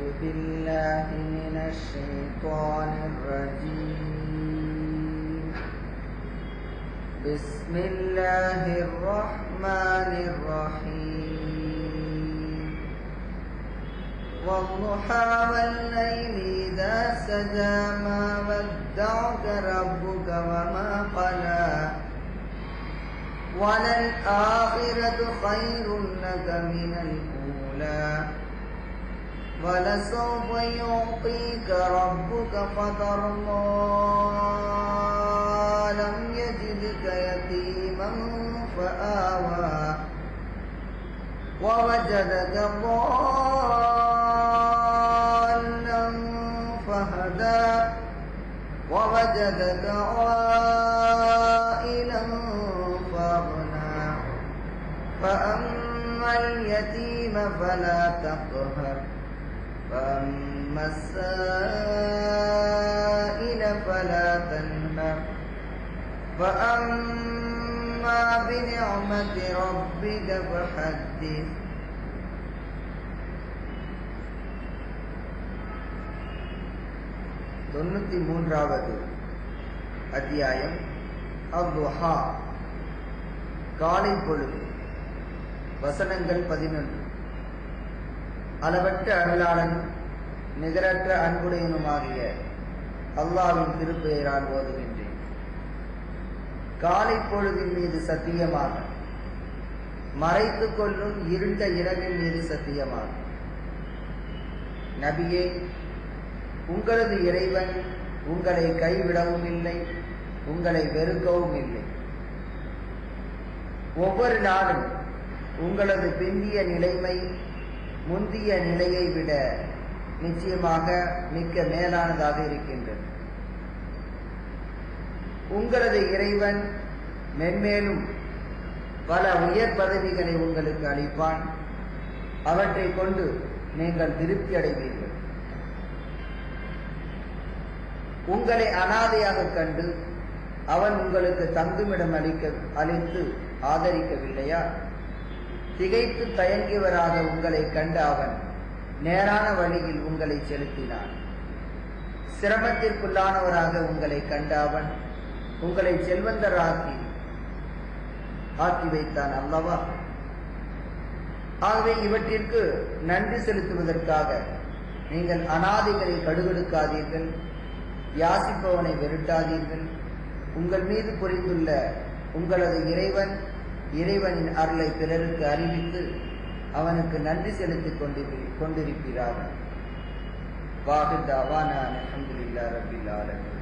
أعوذ بالله من الشيطان الرجيم. بسم الله الرحمن الرحيم. والضحى والليل إذا سجى ما ودعك ربك وما قلى. وللآخرة خير لك من الأولى. ولسوف يعطيك ربك فترضى لم يجدك يتيما فآوى ووجدك ضالا فهدى ووجدك عائلا فأغنى فأما اليتيم فلا تقهر فأما السائل فلا تنهر فأما بنعمة ربك فحدث தொண்ணூத்தி மூன்றாவது அத்தியாயம் அவ்ஹா காலை பொழுது வசனங்கள் பதினொன்று அளவற்ற அருளாளனும் நிகரற்ற அன்புடையனுமாகிய அல்லாவின் திருப்பெயரால் ஓதுகின்றேன். காலை பொழுதின் மீது சத்தியமாக மறைத்து கொள்ளும் இருண்ட இரவின் மீது சத்தியமாக. நபியே உங்களது இறைவன் உங்களை கைவிடவும் இல்லை உங்களை வெறுக்கவும் இல்லை. ஒவ்வொரு நாளும் உங்களது பிந்திய நிலைமை முந்திய நிலையை விட நிச்சயமாக மிக்க மேலானதாக இருக்கின்றது. உங்களது இறைவன் மென்மேலும் பல உயர் பதவிகளை உங்களுக்கு அளிப்பான். அவற்றை கொண்டு நீங்கள் திருப்தி அடைவீர்கள். உங்களை அனாதையாக கண்டு அவன் உங்களுக்கு தங்குமிடம் அளிக்க அளித்து ஆதரிக்கவில்லையா? திகைத்து தயங்கியவராக உங்களை கண்ட அவன் நேரான வழியில் உங்களை செலுத்தினான். சிரமத்திற்குள்ளானவராக உங்களை கண்ட அவன் உங்களை செல்வந்தராக்கி ஆக்கி வைத்தான் அல்லவா? ஆகவே இவற்றிற்கு நன்றி செலுத்துவதற்காக நீங்கள் அனாதைகளை கடுகெடுக்காதீர்கள் யாசிப்பவனை வெருட்டாதீர்கள் உங்கள் மீது புரிந்துள்ள உங்களது இறைவன் இறைவனின் அருளை பிறருக்கு அறிவித்து அவனுக்கு நன்றி செலுத்திக் கொண்டிரு கொண்டிருக்கிறார்கள் வாஹித் அலமதுல்லா ரபில் ஆலமின்.